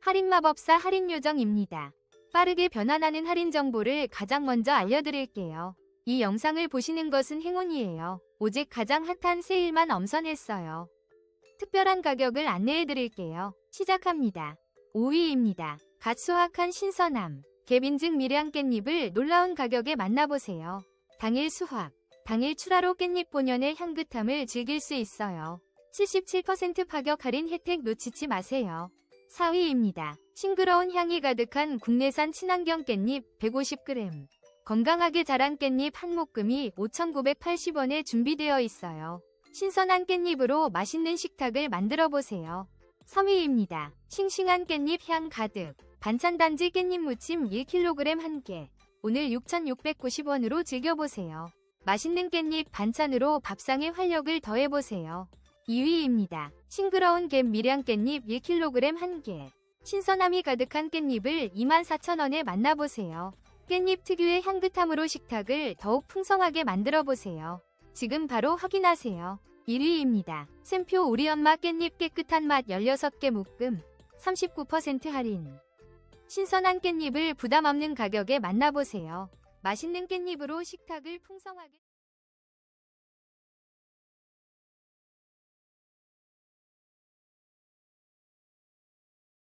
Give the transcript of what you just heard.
할인마법사 할인요정입니다. 빠르게 변환하는 할인 정보를 가장 먼저 알려드릴게요. 이 영상을 보시는 것은 행운이에요. 오직 가장 핫한 세일만 엄선했어요. 특별한 가격을 안내해드릴게요. 시작합니다. 5위입니다. 갓 수확한 신선함. 개빈증 미량 깻잎을 놀라운 가격에 만나보세요. 당일 수확, 당일 출하로 깻잎 본연의 향긋함을 즐길 수 있어요. 77% 파격 할인 혜택 놓치지 마세요. 4위입니다. 싱그러운 향이 가득한 국내산 친환경 깻잎 150g. 건강하게 자란 깻잎 한 묶음이 5,980원에 준비되어 있어요. 신선한 깻잎으로 맛있는 식탁을 만들어 보세요. 3위입니다. 싱싱한 깻잎 향 가득. 반찬단지 깻잎 무침 1kg 한 개. 오늘 6,690원으로 즐겨보세요. 맛있는 깻잎 반찬으로 밥상에 활력을 더해보세요. 2위입니다. 싱그러운 갯 미량 깻잎 1kg 한 개. 신선함이 가득한 깻잎을 24,000원에 만나보세요. 깻잎 특유의 향긋함으로 식탁을 더욱 풍성하게 만들어 보세요. 지금 바로 확인하세요. 1위입니다. 샘표 우리 엄마 깻잎 깨끗한 맛 16개 묶음 39% 할인. 신선한 깻잎을 부담 없는 가격에 만나보세요. 맛있는 깻잎으로 식탁을 풍성하게